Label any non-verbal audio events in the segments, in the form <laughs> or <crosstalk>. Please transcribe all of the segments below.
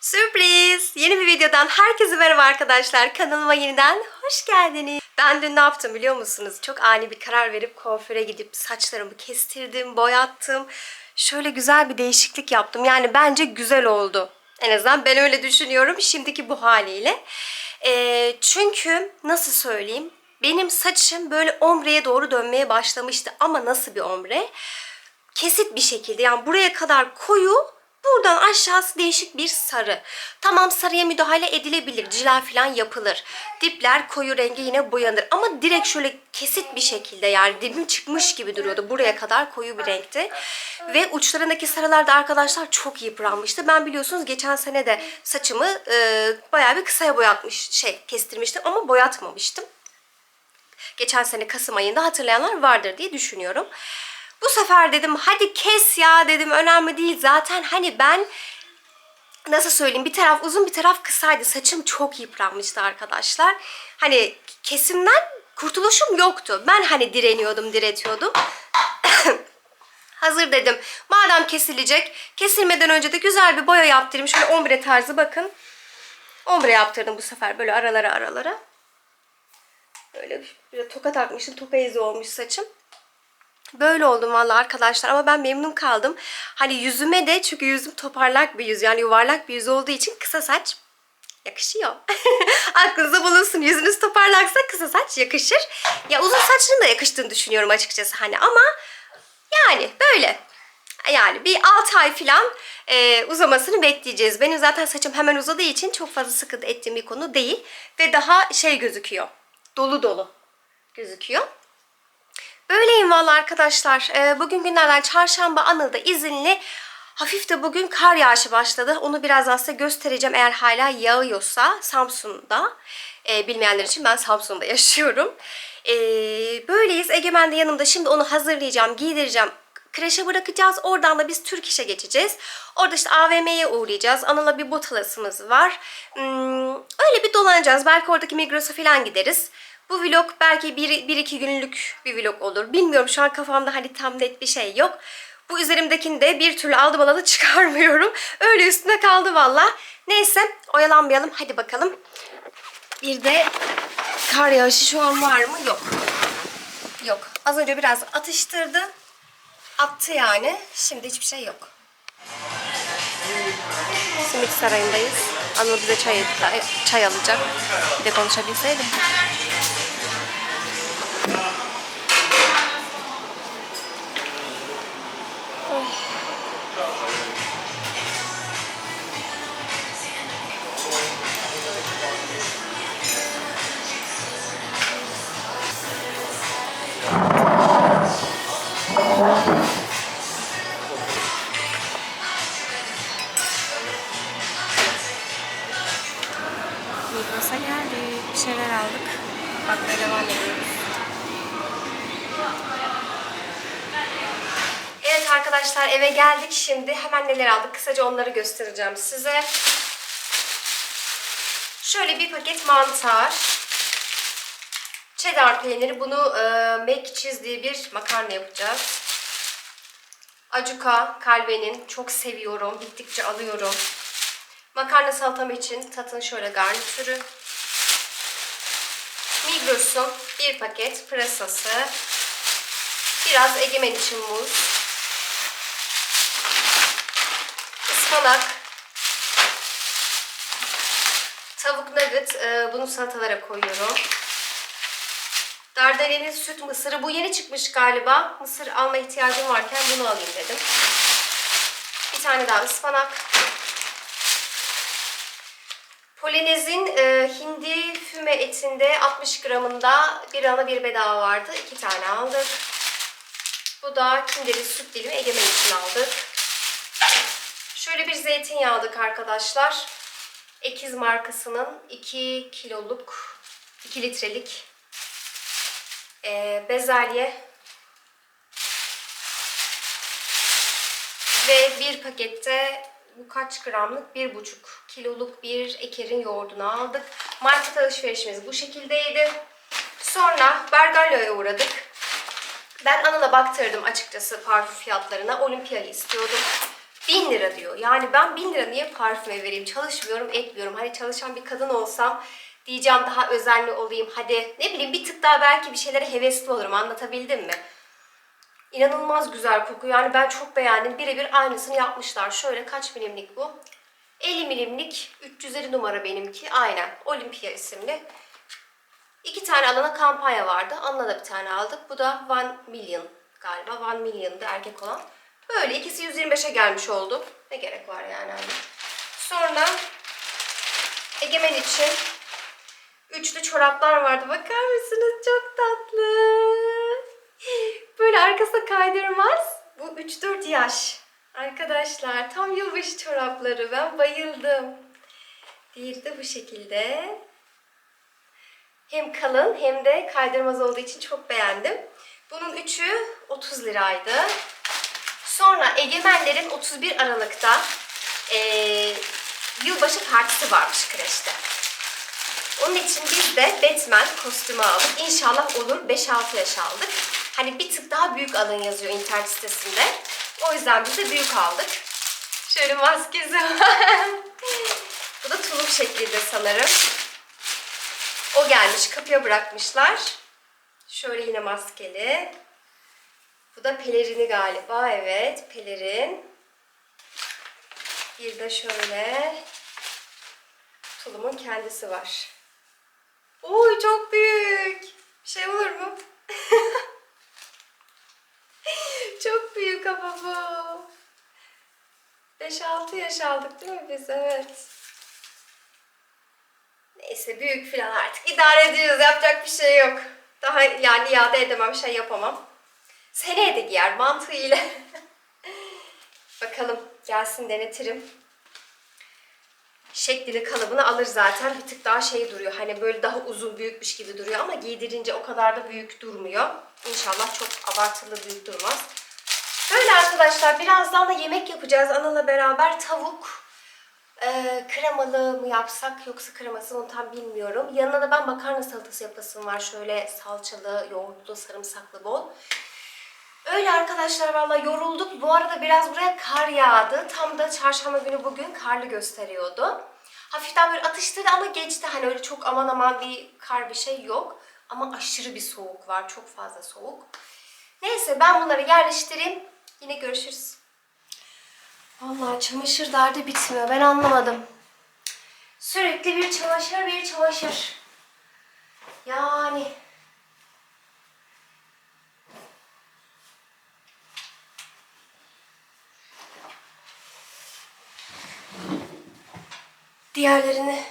Sürpriz! Yeni bir videodan herkese merhaba arkadaşlar. Kanalıma yeniden hoş geldiniz. Ben dün ne yaptım biliyor musunuz? Çok ani bir karar verip kuaföre gidip saçlarımı kestirdim, boyattım. Şöyle güzel bir değişiklik yaptım. Yani bence güzel oldu. En azından ben öyle düşünüyorum şimdiki bu haliyle. Ee, çünkü nasıl söyleyeyim? Benim saçım böyle ombreye doğru dönmeye başlamıştı. Ama nasıl bir ombre? kesit bir şekilde yani buraya kadar koyu buradan aşağısı değişik bir sarı. Tamam sarıya müdahale edilebilir. Cila falan yapılır. Dipler koyu rengi yine boyanır. Ama direkt şöyle kesit bir şekilde yani dibim çıkmış gibi duruyordu. Buraya kadar koyu bir renkti. Ve uçlarındaki sarılar da arkadaşlar çok yıpranmıştı. Ben biliyorsunuz geçen sene de saçımı e, bayağı bir kısaya boyatmış şey kestirmiştim ama boyatmamıştım. Geçen sene Kasım ayında hatırlayanlar vardır diye düşünüyorum. Bu sefer dedim hadi kes ya dedim önemli değil. Zaten hani ben nasıl söyleyeyim bir taraf uzun bir taraf kısaydı. Saçım çok yıpranmıştı arkadaşlar. Hani kesimden kurtuluşum yoktu. Ben hani direniyordum, diretiyordum. <coughs> Hazır dedim. Madem kesilecek, kesilmeden önce de güzel bir boya yaptırayım. Şöyle ombre tarzı bakın. Ombre yaptırdım bu sefer böyle aralara aralara. Böyle bir toka takmışım. Toka izi olmuş saçım. Böyle oldum valla arkadaşlar ama ben memnun kaldım. Hani yüzüme de çünkü yüzüm toparlak bir yüz yani yuvarlak bir yüz olduğu için kısa saç yakışıyor. <laughs> Aklınızda bulunsun yüzünüz toparlaksa kısa saç yakışır. Ya uzun saçının da yakıştığını düşünüyorum açıkçası hani ama yani böyle. Yani bir 6 ay falan e, uzamasını bekleyeceğiz. Benim zaten saçım hemen uzadığı için çok fazla sıkıntı ettiğim bir konu değil. Ve daha şey gözüküyor. Dolu dolu gözüküyor. Böyleyim valla arkadaşlar. Ee, bugün günlerden çarşamba Anıl'da izinli. Hafif de bugün kar yağışı başladı. Onu birazdan size göstereceğim eğer hala yağıyorsa Samsun'da. Ee, bilmeyenler için ben Samsun'da <laughs> yaşıyorum. Ee, böyleyiz. Egemen de yanımda. Şimdi onu hazırlayacağım, giydireceğim. Kreşe bırakacağız. Oradan da biz Türk işe geçeceğiz. Orada işte AVM'ye uğrayacağız. Anıl'a bir botalasımız var. Hmm, öyle bir dolanacağız. Belki oradaki Migros'a falan gideriz. Bu vlog belki bir, bir iki günlük bir vlog olur. Bilmiyorum şu an kafamda hani tam net bir şey yok. Bu üzerimdekini de bir türlü aldım alalı <laughs> çıkarmıyorum. Öyle üstüne kaldı valla. Neyse oyalanmayalım hadi bakalım. Bir de kar yağışı şu an var mı? Yok. Yok. Az önce biraz atıştırdı. Attı yani. Şimdi hiçbir şey yok. Simit Sarayı'ndayız. Anıl bize çay, çay alacak. Bir de konuşabilseydim. Migros'a geldik. Bir şeyler aldık. Bakmaya devam ediyoruz. Evet arkadaşlar eve geldik şimdi. Hemen neler aldık kısaca onları göstereceğim size. Şöyle bir paket mantar. Cheddar peyniri. Bunu e, make cheese diye bir makarna yapacağız. Acuka kalbenin çok seviyorum. Bittikçe alıyorum. Makarna salatam için tatın şöyle garnitürü. Migros'un bir paket pırasası. Biraz egemen için muz. Ispanak. Tavuk nugget. e, bunu salatalara koyuyorum. Dardanel'in süt mısırı. Bu yeni çıkmış galiba. Mısır alma ihtiyacım varken bunu alayım dedim. Bir tane daha ıspanak. Polonez'in e, hindi füme etinde 60 gramında bir ana bir bedava vardı. İki tane aldık. Bu da kindeli süt dilimi egemen için aldık. Şöyle bir zeytinyağı aldık arkadaşlar. Ekiz markasının 2 kiloluk, 2 litrelik e, bezelye ve bir pakette bu kaç gramlık? Bir buçuk kiloluk bir ekerin yoğurdunu aldık. Market alışverişimiz bu şekildeydi. Sonra Bergalio'ya uğradık. Ben Anıl'a baktırdım açıkçası parfüm fiyatlarına. Olimpiya'yı istiyordum. 1000 lira diyor. Yani ben 1000 lira niye parfüme vereyim? Çalışmıyorum, etmiyorum. Hani çalışan bir kadın olsam diyeceğim daha özenli olayım. Hadi ne bileyim bir tık daha belki bir şeylere hevesli olurum. Anlatabildim mi? İnanılmaz güzel koku. Yani ben çok beğendim. Birebir aynısını yapmışlar. Şöyle kaç milimlik bu? 50 milimlik 350 numara benimki. Aynen. Olympia isimli. İki tane alana kampanya vardı. Anla da bir tane aldık. Bu da 1 million galiba. 1 million'dı erkek olan. Böyle ikisi 125'e gelmiş oldu. Ne gerek var yani. Sonra Egemen için üçlü çoraplar vardı. Bakar mısınız? Çok tatlı. Böyle arkasına kaydırmaz. Bu 3-4 yaş. Arkadaşlar tam yılbaşı çorapları. Ben bayıldım. Diğeri de bu şekilde. Hem kalın hem de kaydırmaz olduğu için çok beğendim. Bunun üçü 30 liraydı. Sonra Egemenlerin 31 Aralık'ta eee, yılbaşı partisi varmış kreşte. Onun için biz de Batman kostümü aldık. İnşallah olur. 5-6 yaş aldık. Hani bir tık daha büyük alın yazıyor internet sitesinde. O yüzden biz de büyük aldık. Şöyle maskesi. <laughs> Bu da tulum şeklinde sanırım. O gelmiş. Kapıya bırakmışlar. Şöyle yine maskeli. Bu da pelerini galiba. Evet pelerin. Bir de şöyle tulumun kendisi var. Oy çok büyük. Bir şey olur mu? <laughs> çok büyük ama bu. 5-6 yaş aldık değil mi biz? Evet. Neyse büyük falan artık idare ediyoruz. Yapacak bir şey yok. Daha yani iade edemem, şey yapamam. Seneye de giyer mantığıyla. <laughs> Bakalım gelsin denetirim. Şeklini kalıbını alır zaten. Bir tık daha şey duruyor. Hani böyle daha uzun büyükmüş gibi duruyor ama giydirince o kadar da büyük durmuyor. İnşallah çok abartılı büyük durmaz. Böyle arkadaşlar birazdan da yemek yapacağız Anıl'la beraber. Tavuk ee, kremalı mı yapsak yoksa kreması onu tam bilmiyorum. Yanına da ben makarna salatası yapasım var. Şöyle salçalı, yoğurtlu, sarımsaklı bol. Öyle arkadaşlar valla yorulduk. Bu arada biraz buraya kar yağdı. Tam da çarşamba günü bugün karlı gösteriyordu. Hafiften böyle atıştırdı ama geçti. Hani öyle çok aman aman bir kar bir şey yok. Ama aşırı bir soğuk var. Çok fazla soğuk. Neyse ben bunları yerleştireyim. Yine görüşürüz. Vallahi çamaşır derdi bitmiyor. Ben anlamadım. Sürekli bir çamaşır, bir çamaşır. Yani diğerlerini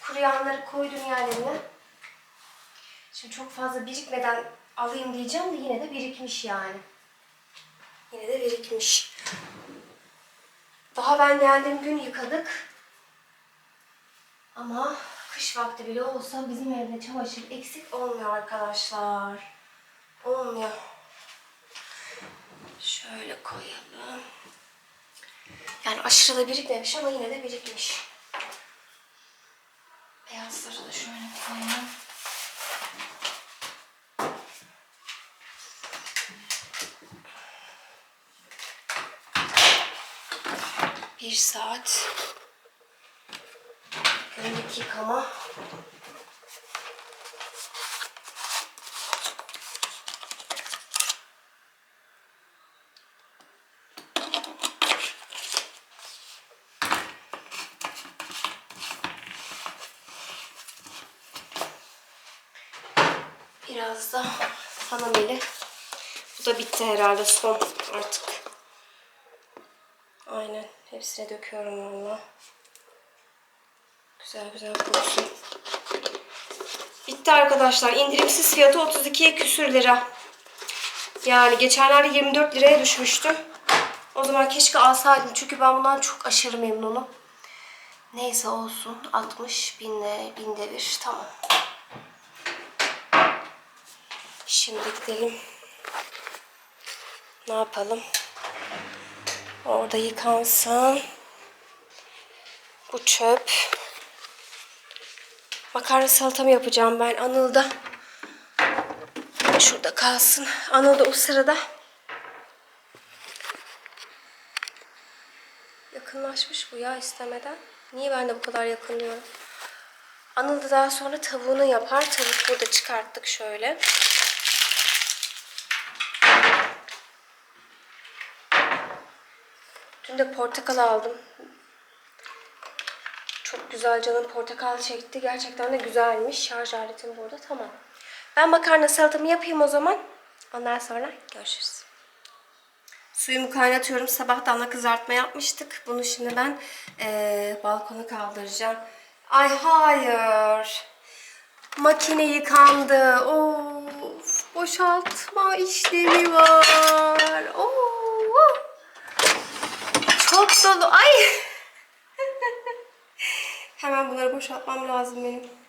kuruyanları koydum yerlerine. Şimdi çok fazla birikmeden alayım diyeceğim de yine de birikmiş yani. Yine de birikmiş. Daha ben geldiğim gün yıkadık. Ama kış vakti bile olsa bizim evde çamaşır eksik olmuyor arkadaşlar. Olmuyor. Şöyle koyalım. Yani aşırı da birikmemiş ama yine de birikmiş. Beyazları da şöyle koyalım. Bir saat günlük yıkama. Biraz da hanameli. Bu da bitti herhalde son artık. Aynen. Hepsine döküyorum valla. Güzel güzel kurusun. Bitti arkadaşlar. İndirimsiz fiyatı 32'ye küsür lira. Yani geçenlerde 24 liraya düşmüştü. O zaman keşke alsaydım. Çünkü ben bundan çok aşırı memnunum. Neyse olsun. 60 binde, binde bir. Tamam. Şimdi gidelim. Ne yapalım? Orada yıkansın. Bu çöp. Makarna salatamı yapacağım ben Anıl'da. Şurada kalsın. Anıl da o sırada yakınlaşmış bu ya istemeden. Niye ben de bu kadar yakınlıyorum? Anıl da daha sonra tavuğunu yapar. Tavuk burada çıkarttık şöyle. Dün de portakal aldım. Çok güzel canım portakal çekti. Gerçekten de güzelmiş. Şarj aletim burada. Tamam. Ben makarna salatamı yapayım o zaman. Ondan sonra görüşürüz. Suyumu kaynatıyorum. Sabah damla kızartma yapmıştık. Bunu şimdi ben eee balkona kaldıracağım. Ay hayır. Makine yıkandı. Of. Boşaltma işlemi var. Oo. Dolu. Ay. <laughs> Hemen bunları boşaltmam lazım benim.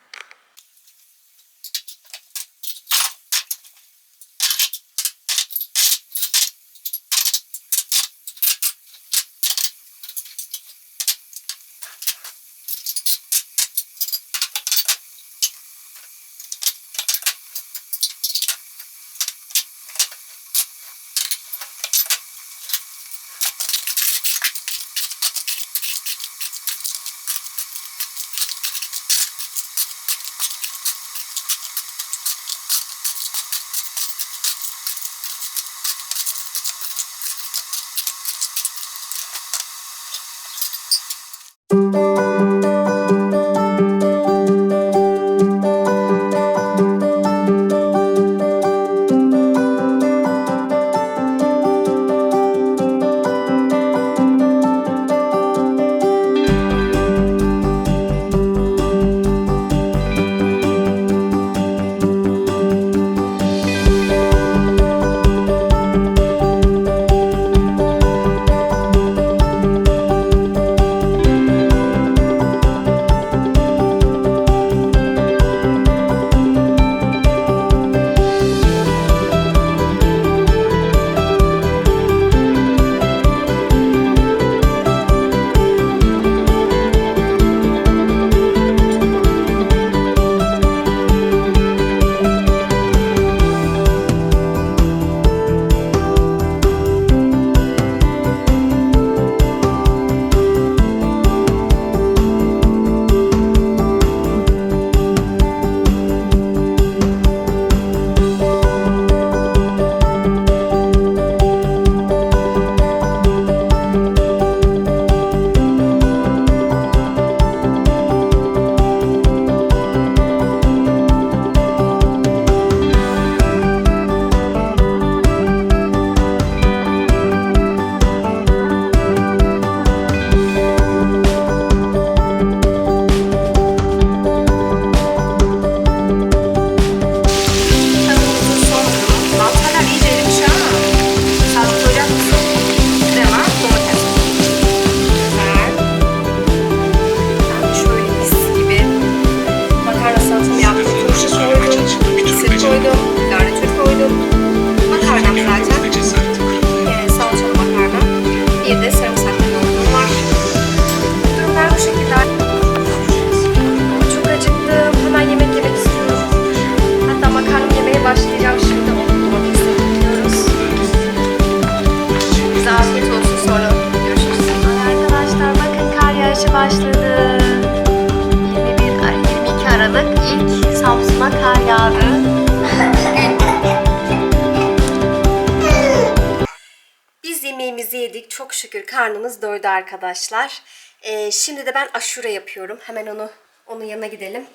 Arkadaşlar. Ee, şimdi de ben aşure yapıyorum. Hemen onu onun yanına gidelim.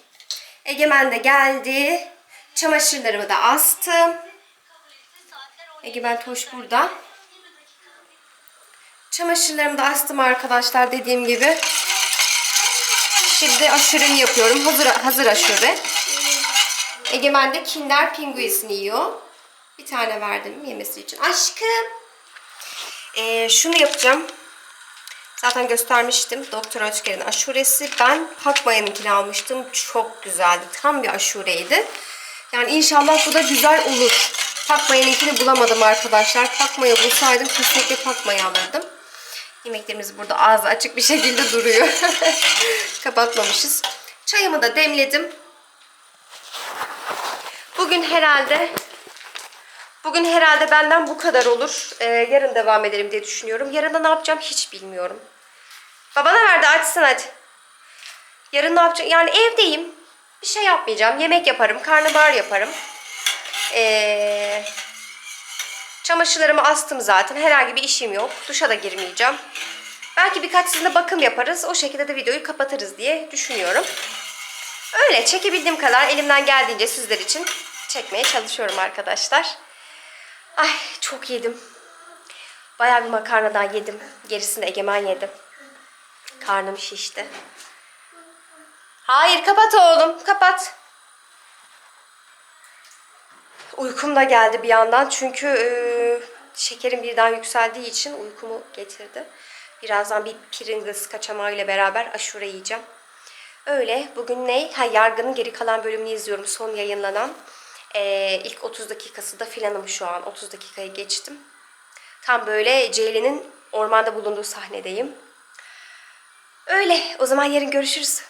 Egemen de geldi. Çamaşırlarımı da astım. Egemen Toş burada. Çamaşırlarımı da astım arkadaşlar dediğim gibi. Şimdi aşuremi yapıyorum. Hazır, hazır aşure. Egemen de Kinder Pinguis'ini yiyor. Bir tane verdim yemesi için. Aşkım. Ee, şunu yapacağım. Zaten göstermiştim. Doktor Özker'in aşuresi. Ben Pakmaya'nınkini almıştım. Çok güzeldi. Tam bir aşureydi. Yani inşallah bu da güzel olur. Pakmaya'nınkini bulamadım arkadaşlar. Pakmaya bulsaydım kesinlikle Pakmaya alırdım. Yemeklerimiz burada ağzı açık bir şekilde duruyor. <laughs> Kapatmamışız. Çayımı da demledim. Bugün herhalde Bugün herhalde benden bu kadar olur. Ee, yarın devam ederim diye düşünüyorum. Yarın da ne yapacağım hiç bilmiyorum. Babana verdi açsın hadi. Yarın ne yapacağım? Yani evdeyim. Bir şey yapmayacağım. Yemek yaparım. Karnabahar yaparım. Ee, çamaşırlarımı astım zaten. Herhangi bir işim yok. Duşa da girmeyeceğim. Belki birkaç sizinle bakım yaparız. O şekilde de videoyu kapatırız diye düşünüyorum. Öyle çekebildiğim kadar elimden geldiğince sizler için çekmeye çalışıyorum arkadaşlar. Ay çok yedim. Bayağı bir makarna daha yedim. Gerisini Egemen yedim. Karnım şişti. Hayır kapat oğlum kapat. Uykum da geldi bir yandan çünkü e, şekerim birden yükseldiği için uykumu getirdi. Birazdan bir Pringles kaçamağı ile beraber aşure yiyeceğim. Öyle bugün ne? Ha Yargı'nın geri kalan bölümünü izliyorum son yayınlanan. E, ilk 30 dakikası da filanım şu an 30 dakikayı geçtim. Tam böyle Ceylin'in ormanda bulunduğu sahnedeyim. Öyle o zaman yarın görüşürüz.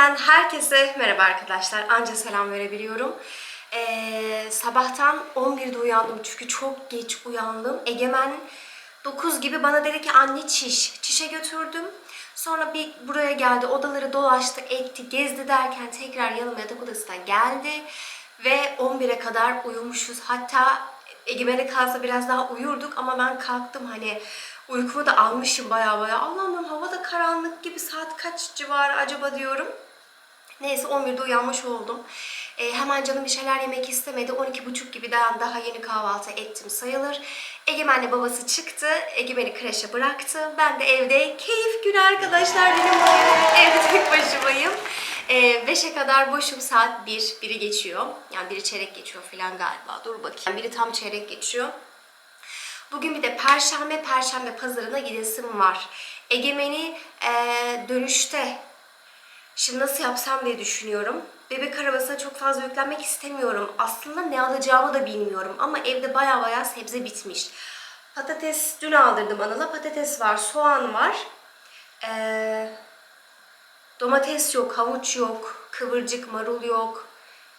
Günden herkese merhaba arkadaşlar. Anca selam verebiliyorum. Ee, sabahtan 11'de uyandım çünkü çok geç uyandım. Egemen 9 gibi bana dedi ki anne çiş. Çişe götürdüm. Sonra bir buraya geldi, odaları dolaştı, etti, gezdi derken tekrar yanıma yatak odasına geldi. Ve 11'e kadar uyumuşuz. Hatta Egemen'e kalsa biraz daha uyurduk ama ben kalktım hani Uykumu da almışım baya baya. Allah'ım hava da karanlık gibi saat kaç civarı acaba diyorum. Neyse 11'de uyanmış oldum. Ee, hemen canım bir şeyler yemek istemedi. 12.30 gibi daha, daha yeni kahvaltı ettim sayılır. Egemen'le babası çıktı. Egemen'i kreşe bıraktı. Ben de evde keyif günü arkadaşlar benim. Evde tek başımayım. Ee, 5'e kadar boşum saat 1. Biri geçiyor. Yani biri çeyrek geçiyor falan galiba. Dur bakayım. Biri tam çeyrek geçiyor. Bugün bir de Perşembe, Perşembe pazarına gidesim var. Egemen'i eee, dönüşte Şimdi nasıl yapsam diye düşünüyorum. Bebek arabasına çok fazla yüklenmek istemiyorum. Aslında ne alacağımı da bilmiyorum. Ama evde baya baya sebze bitmiş. Patates dün aldırdım Anıl'a. Patates var, soğan var. Ee, domates yok, havuç yok, kıvırcık, marul yok.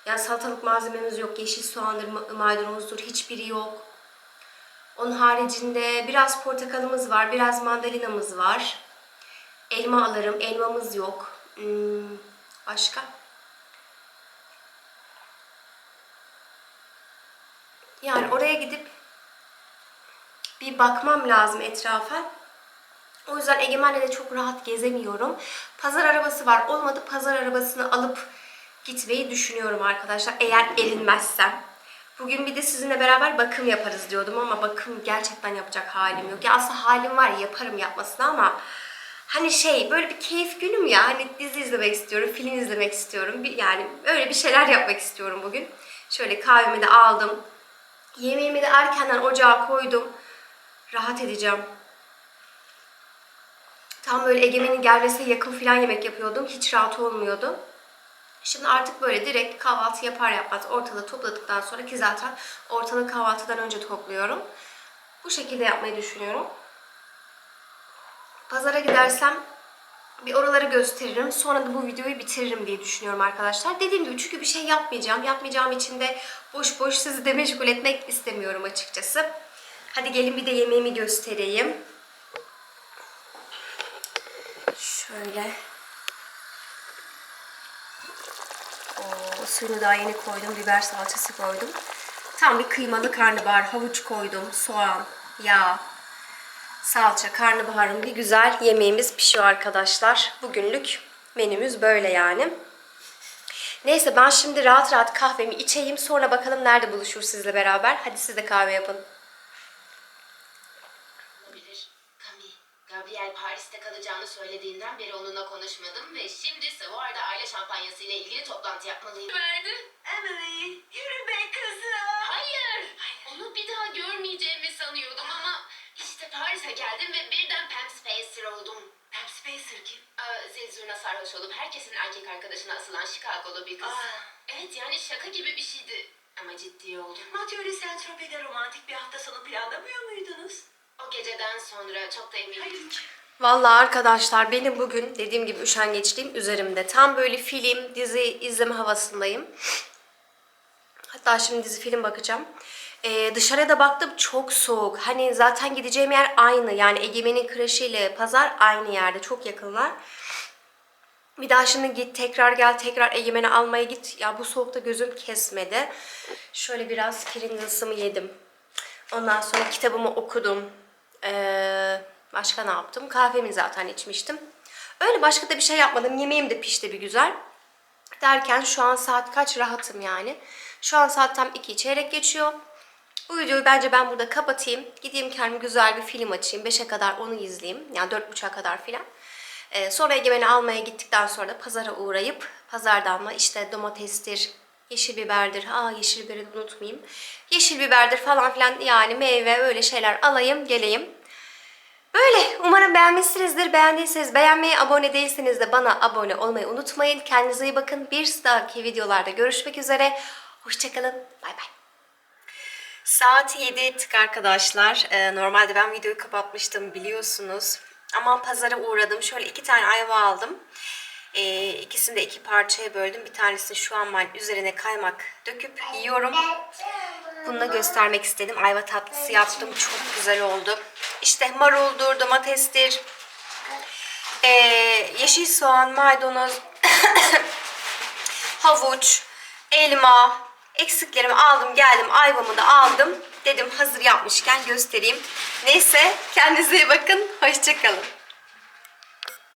Yani salatalık malzememiz yok. Yeşil soğandır, ma- maydanozdur. Hiçbiri yok. Onun haricinde biraz portakalımız var, biraz mandalinamız var. Elma alırım, elmamız yok. Hmm, başka? Yani oraya gidip bir bakmam lazım etrafa. O yüzden Egemen'le de çok rahat gezemiyorum. Pazar arabası var. Olmadı pazar arabasını alıp gitmeyi düşünüyorum arkadaşlar. Eğer erinmezsem. Bugün bir de sizinle beraber bakım yaparız diyordum ama bakım gerçekten yapacak halim yok. Ya aslında halim var yaparım yapmasını ama hani şey böyle bir keyif günüm ya. Hani dizi izlemek istiyorum, film izlemek istiyorum. Bir, yani öyle bir şeyler yapmak istiyorum bugün. Şöyle kahvemi de aldım. Yemeğimi de erkenden ocağa koydum. Rahat edeceğim. Tam böyle Egemen'in gelmesine yakın falan yemek yapıyordum. Hiç rahat olmuyordu. Şimdi artık böyle direkt kahvaltı yapar yapmaz ortalığı topladıktan sonra ki zaten ortalığı kahvaltıdan önce topluyorum. Bu şekilde yapmayı düşünüyorum. Pazara gidersem bir oraları gösteririm. Sonra da bu videoyu bitiririm diye düşünüyorum arkadaşlar. Dediğim gibi çünkü bir şey yapmayacağım. Yapmayacağım için de boş boş sizi de meşgul etmek istemiyorum açıkçası. Hadi gelin bir de yemeğimi göstereyim. Şöyle. Oo, suyunu daha yeni koydum. Biber salçası koydum. Tam bir kıymalı karnabahar. Havuç koydum. Soğan, yağ, salça, karnabaharın bir güzel yemeğimiz pişiyor arkadaşlar. Bugünlük menümüz böyle yani. Neyse ben şimdi rahat rahat kahvemi içeyim. Sonra bakalım nerede buluşur sizle beraber. Hadi siz de kahve yapın. Gabriel Paris'te kalacağını söylediğinden beri onunla konuşmadım ve şimdi Savoy'da aile şampanyası ile ilgili toplantı yapmalıyım. Verdi. Emily, yürü be kızım. Hayır. Onu bir daha işte Paris'e geldim ve birden Pam Spacer oldum. Pam Spacer kim? Aa, zil zurna sarhoş olup herkesin erkek arkadaşına asılan Chicago'lu bir kız. Aa. Evet yani şaka gibi bir şeydi. Ama ciddi oldum. Mathieu Saint romantik bir hafta sonu planlamıyor muydunuz? O geceden sonra çok da eminim. Hayır. Vallahi arkadaşlar benim bugün dediğim gibi üşengeçliğim üzerimde. Tam böyle film, dizi izleme havasındayım. Hatta şimdi dizi film bakacağım. Ee, dışarıya da baktım çok soğuk. Hani zaten gideceğim yer aynı. Yani Egemen'in kreşi ile pazar aynı yerde. Çok yakınlar. Bir daha şimdi git tekrar gel tekrar Egemen'i almaya git. Ya bu soğukta gözüm kesmedi. Şöyle biraz Pringles'ımı yedim. Ondan sonra kitabımı okudum. Ee, başka ne yaptım? Kahvemi zaten içmiştim. Öyle başka da bir şey yapmadım. Yemeğim de pişti bir güzel. Derken şu an saat kaç rahatım yani. Şu an saat tam 2 çeyrek geçiyor. Bu videoyu bence ben burada kapatayım. Gideyim kendime güzel bir film açayım. 5'e kadar onu izleyeyim. Yani 4.30'a kadar filan. Ee, sonra Egemen'i almaya gittikten sonra da pazara uğrayıp pazardan da işte domatestir, yeşil biberdir. Aa yeşil biberi unutmayayım. Yeşil biberdir falan filan yani meyve öyle şeyler alayım geleyim. Böyle umarım beğenmişsinizdir. Beğendiyseniz beğenmeyi, abone değilseniz de bana abone olmayı unutmayın. Kendinize iyi bakın. Bir dahaki videolarda görüşmek üzere. Hoşçakalın. Bay bay. Saat 7 tık arkadaşlar. Ee, normalde ben videoyu kapatmıştım biliyorsunuz. Ama pazara uğradım. Şöyle iki tane ayva aldım. Ee, ikisini de iki parçaya böldüm. Bir tanesini şu an ben üzerine kaymak döküp yiyorum. Bunu da göstermek istedim. Ayva tatlısı yaptım. Çok güzel oldu. İşte maruldur, domatestir, ee, yeşil soğan, maydanoz, <coughs> havuç, elma, eksiklerimi aldım geldim. Ayvamı da aldım. Dedim hazır yapmışken göstereyim. Neyse kendinize iyi bakın. Hoşçakalın.